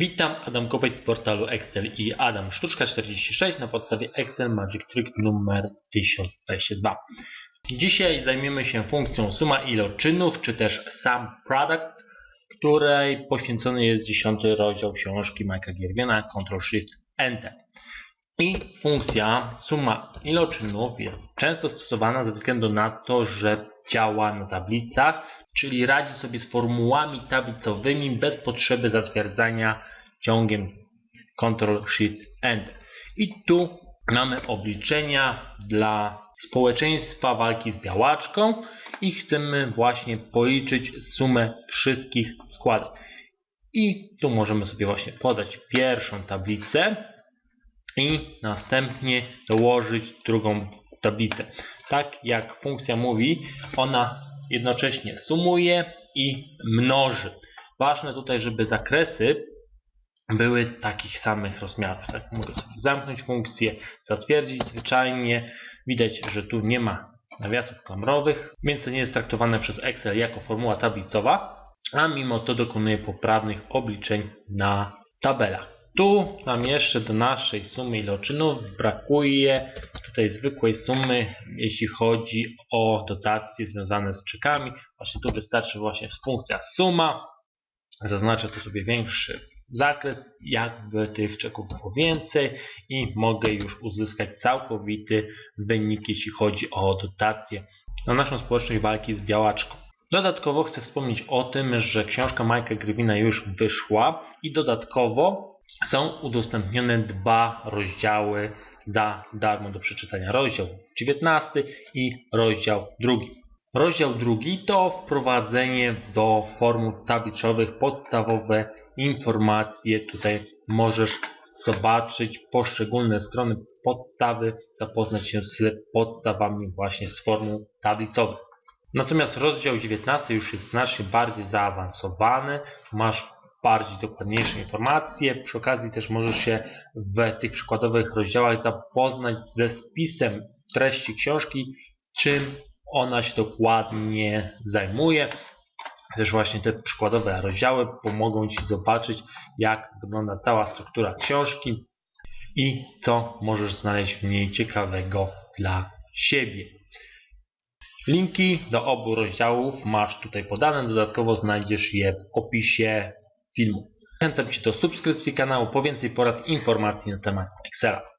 Witam, Adam Kopeć z portalu Excel i Adam Sztuczka 46 na podstawie Excel Magic Trick numer 1022. Dzisiaj zajmiemy się funkcją suma iloczynów, czy też sum product, której poświęcony jest 10 rozdział książki Mike'a Gierwiena Ctrl Shift Enter. I funkcja suma iloczynów jest często stosowana ze względu na to, że działa na tablicach, czyli radzi sobie z formułami tablicowymi bez potrzeby zatwierdzania ciągiem Ctrl Shift Enter. I tu mamy obliczenia dla społeczeństwa walki z białaczką i chcemy właśnie policzyć sumę wszystkich składek. I tu możemy sobie właśnie podać pierwszą tablicę i następnie dołożyć drugą tablicę. Tak jak funkcja mówi, ona jednocześnie sumuje i mnoży. Ważne tutaj, żeby zakresy były takich samych rozmiarów. Tak mogę sobie zamknąć funkcję, zatwierdzić zwyczajnie. Widać, że tu nie ma nawiasów klamrowych, więc to nie jest traktowane przez Excel jako formuła tablicowa, a mimo to dokonuje poprawnych obliczeń na tabelach. Tu nam jeszcze do naszej sumy iloczynów brakuje tutaj zwykłej sumy, jeśli chodzi o dotacje związane z czekami. Właśnie tu wystarczy właśnie funkcja suma. Zaznaczę tu sobie większy zakres, jakby tych czeków było więcej i mogę już uzyskać całkowity wynik, jeśli chodzi o dotację na naszą społeczność walki z białaczką. Dodatkowo chcę wspomnieć o tym, że książka Majka Grywina już wyszła i dodatkowo są udostępnione dwa rozdziały za darmo do przeczytania. Rozdział 19 i rozdział drugi. Rozdział drugi to wprowadzenie do formuł tablicowych, podstawowe informacje. Tutaj możesz zobaczyć poszczególne strony podstawy, zapoznać się z podstawami właśnie z formuł tablicowych. Natomiast rozdział 19 już jest znacznie bardziej zaawansowany. Masz bardziej dokładniejsze informacje. Przy okazji też możesz się w tych przykładowych rozdziałach zapoznać ze spisem treści książki, czym ona się dokładnie zajmuje. Też właśnie te przykładowe rozdziały pomogą Ci zobaczyć, jak wygląda cała struktura książki i co możesz znaleźć w niej ciekawego dla siebie. Linki do obu rozdziałów masz tutaj podane, dodatkowo znajdziesz je w opisie filmu. Zachęcam Cię do subskrypcji kanału po więcej porad i informacji na temat Excela.